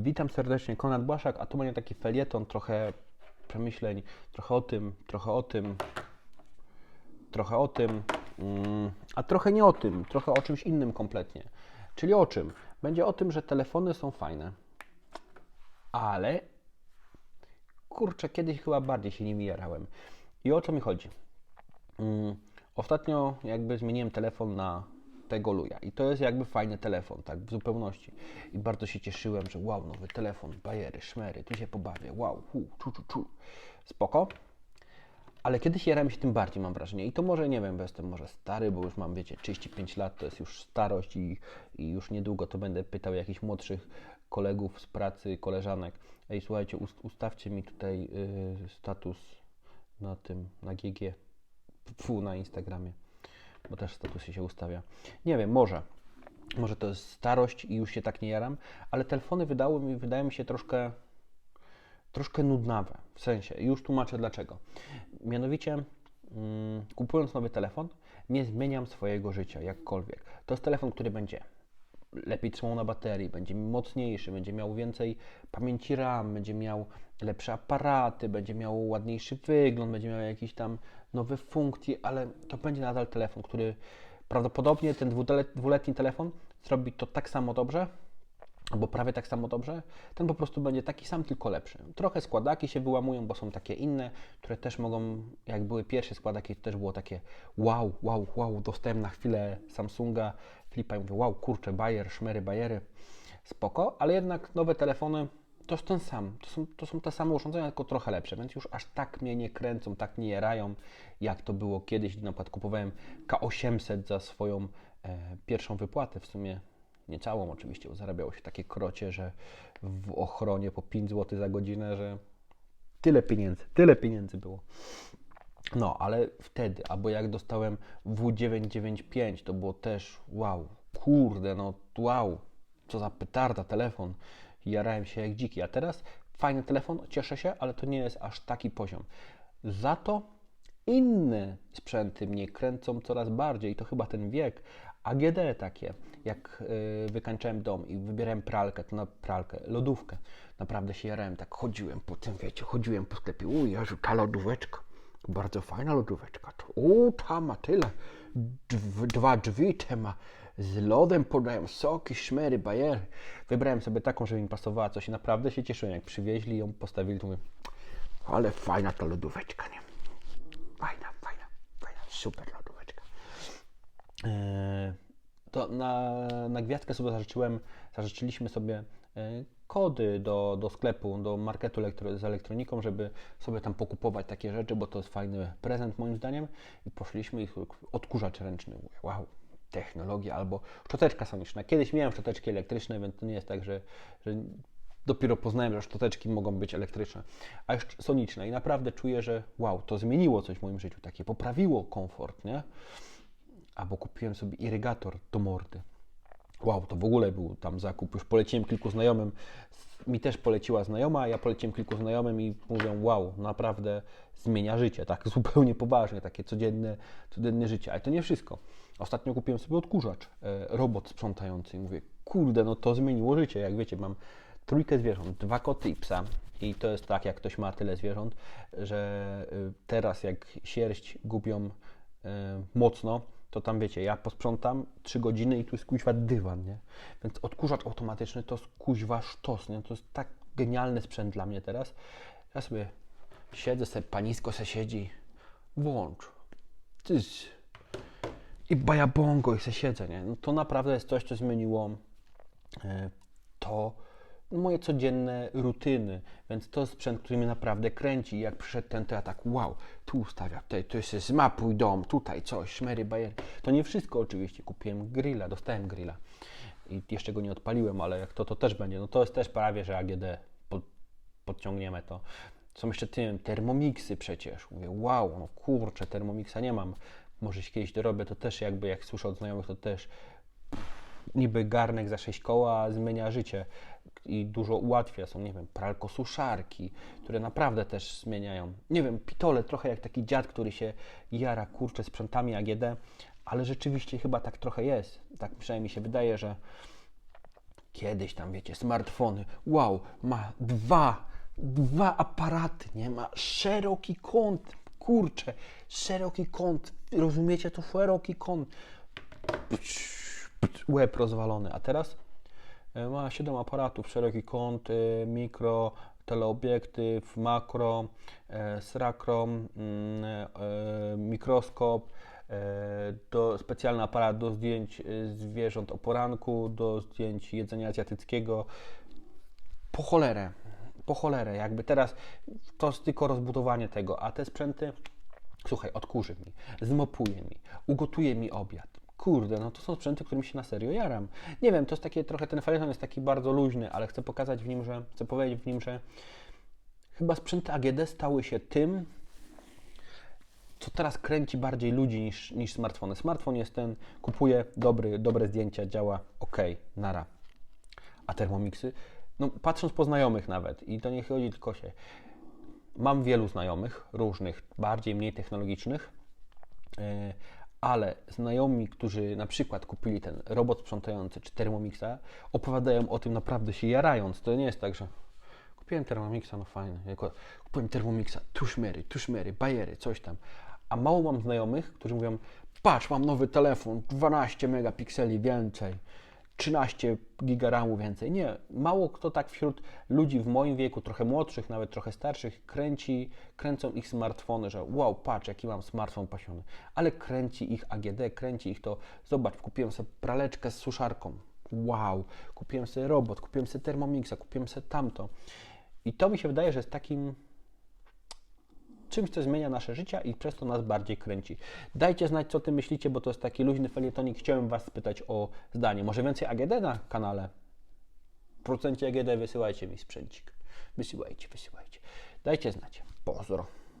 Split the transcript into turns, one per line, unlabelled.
Witam serdecznie, Konrad Błaszak, a tu będzie taki felieton, trochę przemyśleń, trochę o tym, trochę o tym, trochę o tym, mm, a trochę nie o tym, trochę o czymś innym kompletnie. Czyli o czym? Będzie o tym, że telefony są fajne, ale kurczę, kiedyś chyba bardziej się nimi jarałem. I o co mi chodzi? Mm, Ostatnio jakby zmieniłem telefon na tego luja i to jest jakby fajny telefon, tak w zupełności. I bardzo się cieszyłem, że wow, nowy telefon, bajery, szmery, tu się pobawię, wow, hu, czu, czu, czu. Spoko. Ale kiedyś jarałem się tym bardziej, mam wrażenie. I to może, nie wiem, bo jestem może stary, bo już mam, wiecie, 35 lat, to jest już starość i, i już niedługo to będę pytał jakichś młodszych kolegów z pracy, koleżanek. Ej, słuchajcie, ust- ustawcie mi tutaj y, status na tym, na GG, fu, na Instagramie, bo też statusy się ustawia. Nie wiem, może. Może to jest starość i już się tak nie jaram, ale telefony wydały mi, wydają mi się troszkę, troszkę nudnawe. W sensie, już tłumaczę dlaczego. Mianowicie, mm, kupując nowy telefon, nie zmieniam swojego życia jakkolwiek. To jest telefon, który będzie lepiej trzymał na baterii, będzie mocniejszy, będzie miał więcej pamięci RAM, będzie miał lepsze aparaty, będzie miał ładniejszy wygląd, będzie miał jakieś tam nowe funkcje, ale to będzie nadal telefon, który prawdopodobnie ten dwuletni telefon zrobi to tak samo dobrze, albo prawie tak samo dobrze, ten po prostu będzie taki sam, tylko lepszy. Trochę składaki się wyłamują, bo są takie inne, które też mogą, jak były pierwsze składaki, to też było takie wow, wow, wow, dostałem na chwilę Samsunga, Flipa i mówię wow, kurczę, Bayer, szmery, Bayery, spoko, ale jednak nowe telefony to jest ten sam, to są, to są te same urządzenia, tylko trochę lepsze, więc już aż tak mnie nie kręcą, tak nie jarają, jak to było kiedyś, gdy na przykład kupowałem K800 za swoją e, pierwszą wypłatę, w sumie nie całą oczywiście, bo zarabiało się takie krocie, że w ochronie po 5 zł za godzinę, że tyle pieniędzy, tyle pieniędzy było. No, ale wtedy, albo jak dostałem W995, to było też wow, kurde, no wow, co za petarda, telefon. Jarałem się jak dziki. A teraz fajny telefon, cieszę się, ale to nie jest aż taki poziom. Za to inne sprzęty mnie kręcą coraz bardziej. To chyba ten wiek. AGD takie, jak yy, wykańczałem dom i wybierałem pralkę, to na pralkę, lodówkę. Naprawdę się jarałem, tak chodziłem po tym, wiecie, chodziłem po sklepie. U Jezu, ta lodóweczka. Bardzo fajna lodóweczka. U, ta ma tyle. Dw, dwa drzwi te ma. Z lodem podają soki, szmery, bajery. Wybrałem sobie taką, żeby mi pasowała coś i naprawdę się cieszyłem. Jak przywieźli ją, postawili, to mówię, ale fajna ta lodóweczka, nie? Fajna, fajna, fajna, super lodóweczka. To na, na gwiazdkę sobie zażyczyłem, zażyczyliśmy sobie e, kody do, do sklepu, do marketu elektro, z elektroniką, żeby sobie tam pokupować takie rzeczy, bo to jest fajny prezent moim zdaniem. I poszliśmy i odkurzacz ręczny. Wow, technologia albo szczoteczka soniczna. Kiedyś miałem szczoteczki elektryczne, więc to nie jest tak, że, że dopiero poznałem, że szczoteczki mogą być elektryczne, a już soniczne. I naprawdę czuję, że wow, to zmieniło coś w moim życiu, takie poprawiło komfort, nie? Albo kupiłem sobie irygator do mordy. Wow, to w ogóle był tam zakup. Już poleciłem kilku znajomym. Mi też poleciła znajoma, ja poleciłem kilku znajomym i mówią, wow, naprawdę zmienia życie, tak zupełnie poważnie, takie codzienne, codzienne życie. Ale to nie wszystko. Ostatnio kupiłem sobie odkurzacz, e, robot sprzątający i mówię, kurde, no to zmieniło życie. Jak wiecie, mam trójkę zwierząt, dwa koty i psa. I to jest tak, jak ktoś ma tyle zwierząt, że y, teraz jak sierść gubią y, mocno, to tam wiecie, ja posprzątam 3 godziny i tu jest kuźwa dywan, nie? Więc odkurzacz automatyczny to jest kuźwa sztos, nie? To jest tak genialny sprzęt dla mnie teraz. Ja sobie siedzę, sobie panisko se siedzi, włącz. Tyś. I bajabongo i se siedzę, nie? No to naprawdę jest coś, co zmieniło e, to moje codzienne rutyny, więc to sprzęt, który mnie naprawdę kręci. Jak przyszedł ten, to ja tak, wow, tu ustawia, tutaj, tu jest zmapuj dom, tutaj coś, szmery, bajery. To nie wszystko oczywiście, kupiłem grilla, dostałem grilla i jeszcze go nie odpaliłem, ale jak to, to też będzie, no to jest też prawie, że AGD, pod, podciągniemy to. Są jeszcze tym, termomiksy przecież. Mówię, wow, no kurczę, termomiksa nie mam. Może się kiedyś dorobię, to też jakby, jak słyszę od znajomych, to też niby garnek za 6 koła zmienia życie i dużo ułatwia. Są, nie wiem, pralkosuszarki, które naprawdę też zmieniają. Nie wiem, pitole, trochę jak taki dziad, który się jara, kurczę, sprzętami AGD, ale rzeczywiście chyba tak trochę jest. Tak przynajmniej się wydaje, że Kiedyś tam, wiecie, smartfony. Wow, ma dwa, dwa aparaty, nie? Ma szeroki kąt. Kurczę, szeroki kąt. Rozumiecie to? Szeroki kąt. Łeb rozwalony. A teraz ma 7 aparatów, szeroki kąt, e, mikro, teleobiektyw, makro, e, srakrom, mm, e, mikroskop, e, do, specjalny aparat do zdjęć e, zwierząt o poranku, do zdjęć jedzenia azjatyckiego. Po cholerę, po cholerę, jakby teraz to jest tylko rozbudowanie tego, a te sprzęty, słuchaj, odkurzy mi, zmopuje mi, ugotuje mi obiad. Kurde, no to są sprzęty, którym się na serio jaram. Nie wiem, to jest takie, trochę ten felieton jest taki bardzo luźny, ale chcę pokazać w nim, że, chcę powiedzieć w nim, że chyba sprzęty AGD stały się tym, co teraz kręci bardziej ludzi niż, niż smartfony. Smartfon jest ten, kupuje dobry, dobre zdjęcia, działa ok, nara. A Thermomixy, no patrząc po znajomych nawet, i to nie chodzi tylko się. Mam wielu znajomych, różnych, bardziej, mniej technologicznych, yy, ale znajomi, którzy na przykład kupili ten robot sprzątający czy Thermomixa, opowiadają o tym naprawdę się jarając. To nie jest tak, że kupiłem Thermomixa, no fajnie, jako kupiłem Thermomixa, tuszmery, tuszmery, bajery, coś tam. A mało mam znajomych, którzy mówią, patrz, mam nowy telefon, 12 megapikseli więcej, 13 giga RAMu więcej. Nie, mało kto tak wśród ludzi w moim wieku, trochę młodszych, nawet trochę starszych, kręci, kręcą ich smartfony, że wow, patrz, jaki mam smartfon pasiony. Ale kręci ich AGD, kręci ich to, zobacz, kupiłem sobie praleczkę z suszarką. Wow, kupiłem sobie robot, kupiłem sobie Thermomixa, kupiłem sobie tamto. I to mi się wydaje, że jest takim czymś, co zmienia nasze życie i przez to nas bardziej kręci. Dajcie znać, co Ty myślicie, bo to jest taki luźny felietonik. Chciałem Was spytać o zdanie. Może więcej AGD na kanale? W procencie AGD wysyłajcie mi sprzęcik. Wysyłajcie, wysyłajcie. Dajcie znać. Pozdro.